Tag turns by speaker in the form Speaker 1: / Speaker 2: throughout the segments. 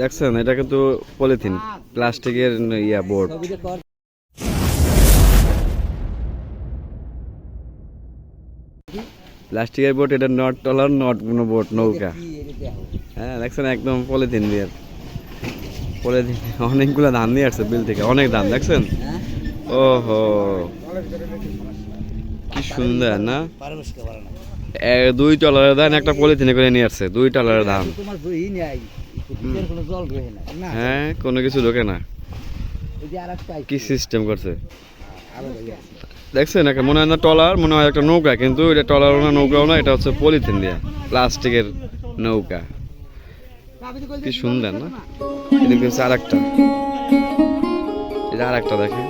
Speaker 1: দেখছেন, এটা কিন্তু পলিথিন, প্লাস্টিকের ইয়া বোর্ড। প্লাস্টিকের বোর্ড, এটা নট টলার নট কোনো বোট নৌকা। হ্যাঁ দেখছেন, একদম পলিথিন দিয়ে। পলিথিন, অনেকগুলো ধান নিয়ে আসছে বিল থেকে, অনেক ধান, দেখছেন?
Speaker 2: হ্যাঁ
Speaker 1: ওহো। কি সুন্দর, না? দুই টলারের ধান, একটা পলিথিনে করে নিয়ে আসছে, দুই টলারের ধান।
Speaker 2: কোনো জল না।
Speaker 1: হ্যাঁ কোনো কিছু ঢোকে না। কি সিস্টেম করছে। দেখছেন একটা মনে হয় না টলার মনে হয় একটা নৌকা কিন্তু এটা টলারও না নৌকাও না এটা হচ্ছে পলিথিন দিয়ে প্লাস্টিকের নৌকা। কি সুন্দর না? হচ্ছে আর একটা এটা আর একটা দেখেন।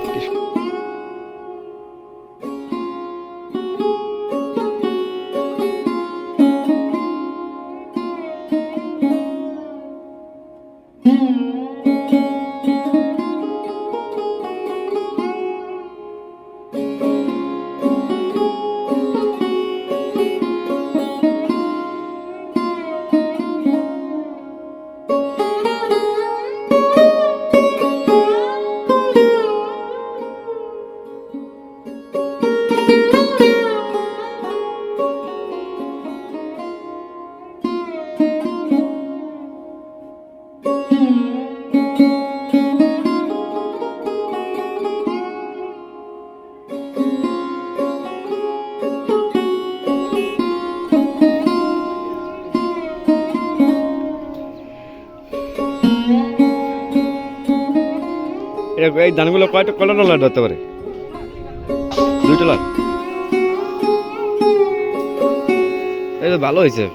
Speaker 1: এটা এই ধানগুলো কয়টা কয়টা ডলার ধরতে পারে? দুই ডলার তো ভালো হয়েছে।